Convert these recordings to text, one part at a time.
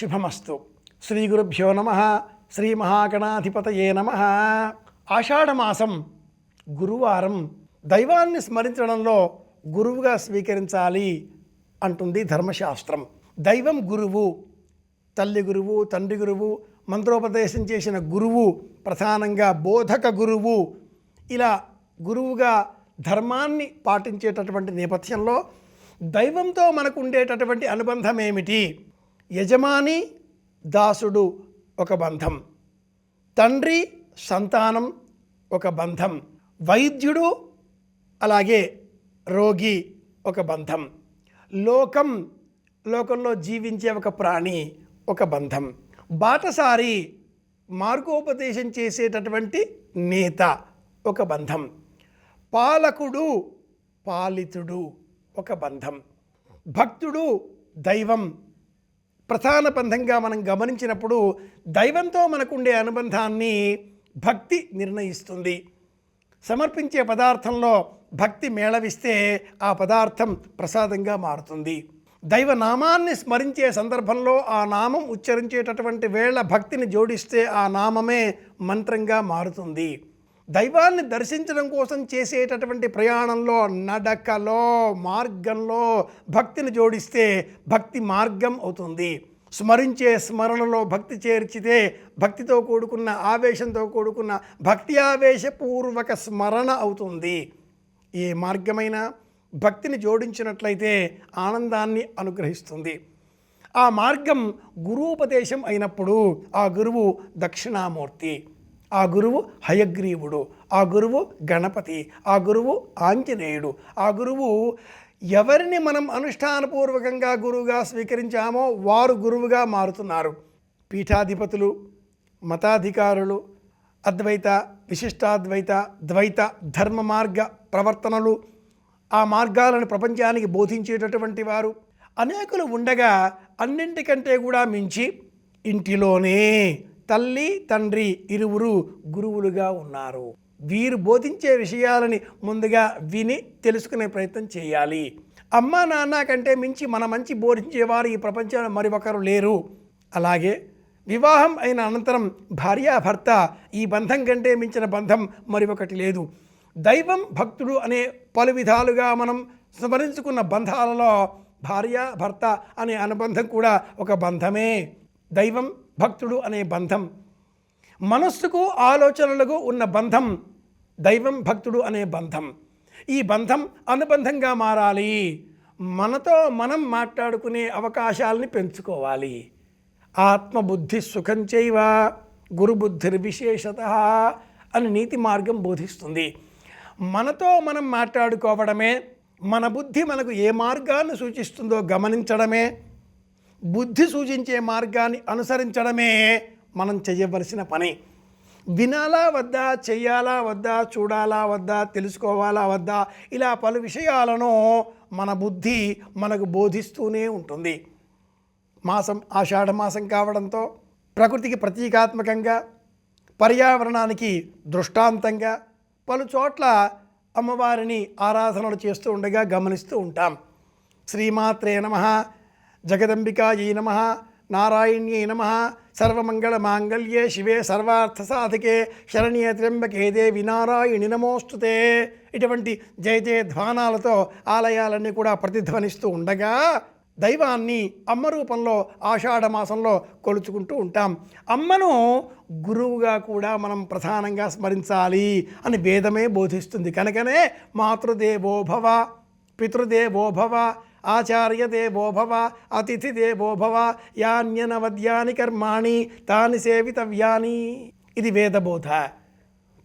శుభమస్తు. శ్రీ గురుభ్యో నమ శ్రీ మహాగణాధిపతయే నమ. ఆషాఢమాసం గురువారం దైవాన్ని స్మరించడంలో గురువుగా స్వీకరించాలి అంటుంది ధర్మశాస్త్రం. దైవం గురువు తల్లి గురువు తండ్రి గురువు మంత్రోపదేశం చేసిన గురువు ప్రధానంగా బోధక గురువు. ఇలా గురువుగా ధర్మాన్ని పాటించేటటువంటి నేపథ్యంలో దైవంతో మనకు ఉండేటటువంటి అనుబంధం ఏమిటి యజమాని దాసుడు ఒక బంధం. తండ్రి సంతానం ఒక బంధం. వైద్యుడు అలాగే రోగి ఒక బంధం. లోకం లోకంలో జీవించే ఒక ప్రాణి ఒక బంధం. బాటసారి మార్గోపదేశం చేసేటటువంటి నేత ఒక బంధం. పాలకుడు పాలితుడు ఒక బంధం. భక్తుడు దైవం ప్రధాన బంధంగా మనం గమనించినప్పుడు దైవంతో మనకుండే అనుబంధాన్ని భక్తి నిర్ణయిస్తుంది. సమర్పించే పదార్థంలో భక్తి మేళవిస్తే ఆ పదార్థం ప్రసాదంగా మారుతుంది. దైవ నామాన్ని స్మరించే సందర్భంలో ఆ నామం ఉచ్చరించేటటువంటి వేళ భక్తిని జోడిస్తే ఆ నామమే మంత్రంగా మారుతుంది. దైవాన్ని దర్శించడం కోసం చేసేటటువంటి ప్రయాణంలో నడకలో మార్గంలో భక్తిని జోడిస్తే భక్తి మార్గం అవుతుంది. స్మరించే స్మరణలో భక్తి చేర్చితే భక్తితో కూడుకున్న ఆవేశంతో కూడుకున్న భక్తి ఆవేశపూర్వక స్మరణ అవుతుంది. ఏ మార్గమైనా భక్తిని జోడించినట్లయితే ఆనందాన్ని అనుగ్రహిస్తుంది. ఆ మార్గం గురూపదేశం అయినప్పుడు ఆ గురువు దక్షిణామూర్తి. ఆ గురువు హయగ్రీవుడు ఆ గురువు గణపతి ఆ గురువు ఆంజనేయుడు ఆ గురువు ఎవరిని మనం అనుష్ఠానపూర్వకంగా గురువుగా స్వీకరించామో వారు గురువుగా మారుతున్నారు. పీఠాధిపతులు మతాధికారులు అద్వైత విశిష్టాద్వైత ద్వైత ధర్మ మార్గ ప్రవర్తనలు ఆ మార్గాలను ప్రపంచానికి బోధించేటటువంటి వారు అనేకులు ఉండగా అన్నింటికంటే కూడా మించి ఇంటిలోనే తల్లి తండ్రి ఇరువురు గురువులుగా ఉన్నారు. వీరు బోధించే విషయాలని ముందుగా విని తెలుసుకునే ప్రయత్నం చేయాలి. అమ్మ నాన్న కంటే మించి మన మంచి బోధించేవారు ఈ ప్రపంచంలో మరి ఒకరు లేరు. అలాగే వివాహం అయిన అనంతరం భార్యాభర్త ఈ బంధం కంటే మించిన బంధం మరి ఒకటి లేదు. దైవం భక్తుడు అనే పలు విధాలుగా మనం స్మరించుకున్న బంధాలలో భార్య భర్త అనే అనుబంధం కూడా ఒక బంధమే. దైవం భక్తుడు అనే బంధం. మనస్సుకు ఆలోచనలకు ఉన్న బంధం దైవం భక్తుడు అనే బంధం. ఈ బంధం అనుబంధంగా మారాలి. మనతో మనం మాట్లాడుకునే అవకాశాలని పెంచుకోవాలి. ఆత్మబుద్ధి సుఖం చేయవ గురుబుద్ధిర్విశేషత అని నీతి మార్గం బోధిస్తుంది. మనతో మనం మాట్లాడుకోవడమే మన బుద్ధి మనకు ఏ మార్గాన్ని సూచిస్తుందో గమనించడమే బుద్ధి సూచించే మార్గాన్ని అనుసరించడమే మనం చేయవలసిన పని. వినాలా వద్దా చెయ్యాలా వద్దా చూడాలా వద్దా తెలుసుకోవాలా వద్దా ఇలా పలు విషయాలను మన బుద్ధి మనకు బోధిస్తూనే ఉంటుంది. మాసం ఆషాఢ మాసం కావడంతో ప్రకృతికి ప్రతీకాత్మకంగా పర్యావరణానికి దృష్టాంతంగా పలు చోట్ల అమ్మవారిని ఆరాధనలు చేస్తూ ఉండగా గమనిస్తూ ఉంటాం. శ్రీమాత్రే నమ. జగదంబికాయై నమ నారాయణ్యై నమ సర్వమంగళ మాంగళ్యే శివే సర్వార్థ సాధకే శరణ్యే త్ర్యంబకే దేవి నారాయణి నమోస్తుతే. ఇటువంటి జయ జయ ధ్వానాలతో ఆలయాలన్నీ కూడా ప్రతిధ్వనిస్తూ ఉండగా దైవాన్ని అమ్మ రూపంలో ఆషాఢమాసంలో కొలుచుకుంటూ ఉంటాం. అమ్మను గురువుగా కూడా మనం ప్రధానంగా స్మరించాలి అని వేదమే బోధిస్తుంది. కనుకనే మాతృదేవోభవ పితృదేవోభవ ఆచార్యదేవోభవ అతిథిదేవోభవ యాన్యనవద్యాని కర్మాణి తాని సేవితవ్యాని. ఇది వేదబోధ.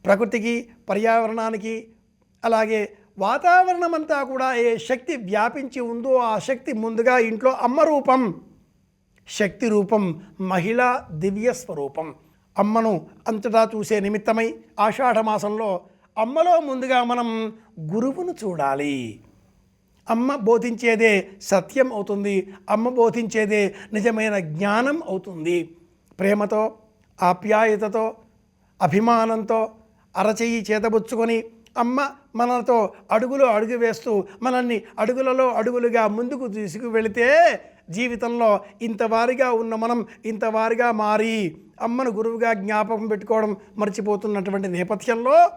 ప్రకృతికి పర్యావరణానికి అలాగే వాతావరణం అంతా కూడా ఏ శక్తి వ్యాపించి ఉందో ఆ శక్తి ముందుగా ఇంట్లో అమ్మ రూపం. శక్తి రూపం మహిళ దివ్య స్వరూపం. అమ్మను అంతటా చూసే నిమిత్తమై ఆషాఢ మాసంలో అమ్మలో ముందుగా మనం గురువును చూడాలి. అమ్మ బోధించేదే సత్యం అవుతుంది అమ్మ బోధించేదే నిజమైన జ్ఞానం అవుతుంది. ప్రేమతో ఆప్యాయతతో అభిమానంతో అరచేయి చేతబుచ్చుకొని అమ్మ మనతో అడుగులో అడుగు వేస్తూ మనల్ని అడుగులలో అడుగులుగా ముందుకు తీసుకువెళితే జీవితంలో ఇంతవారిగా ఉన్న మనం ఇంతవారిగా మారి అమ్మను గురువుగా జ్ఞాపకం పెట్టుకోవడం మర్చిపోతున్నటువంటి నేపథ్యంలో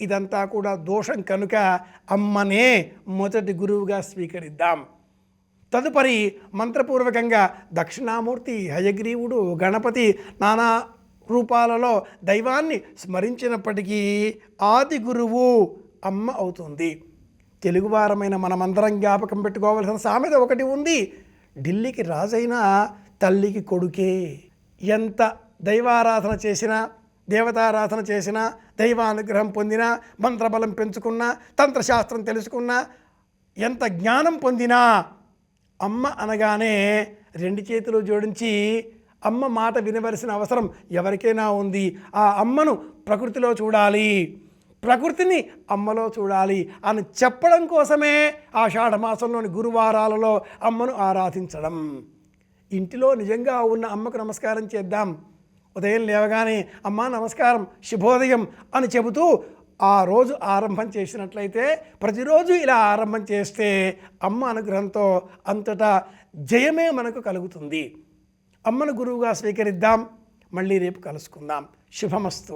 ఇదంతా కూడా దోషం కనుక అమ్మనే మొదటి గురువుగా స్వీకరిద్దాం. తదుపరి మంత్రపూర్వకంగా దక్షిణామూర్తి హయగ్రీవుడు గణపతి నానా రూపాలలో దైవాన్ని స్మరించినప్పటికీ ఆది గురువు అమ్మ అవుతుంది. తెలుగువారమైన మనమందరం జ్ఞాపకం పెట్టుకోవాల్సిన సామెత ఒకటి ఉంది. ఢిల్లీకి రాజైన తల్లికి కొడుకే. ఎంత దైవారాధన చేసినా దేవతారాధన చేసినా దైవానుగ్రహం పొందినా మంత్రబలం పెంచుకున్నా తంత్రశాస్త్రం తెలుసుకున్నా ఎంత జ్ఞానం పొందినా అమ్మ అనగానే రెండు చేతులు జోడించి అమ్మ మాట వినవలసిన అవసరం ఎవరికైనా ఉంది. ఆ అమ్మను ప్రకృతిలో చూడాలి. ప్రకృతిని అమ్మలో చూడాలి అని చెప్పడం కోసమే ఆషాఢమాసంలోని గురువారాలలో అమ్మను ఆరాధించడం. ఇంటిలో నిజంగా ఉన్న అమ్మకు నమస్కారం చేద్దాం. ఉదయం లేవగానే అమ్మా నమస్కారం శుభోదయం అని చెబుతూ ఆ రోజు ఆరంభం చేసినట్లయితే ప్రతిరోజు ఇలా ఆరంభం చేస్తే అమ్మ అనుగ్రహంతో అంతటా జయమే మనకు కలుగుతుంది. అమ్మను గురువుగా స్వీకరిద్దాం. మళ్ళీ రేపు కలుసుకుందాం. శుభమస్తు.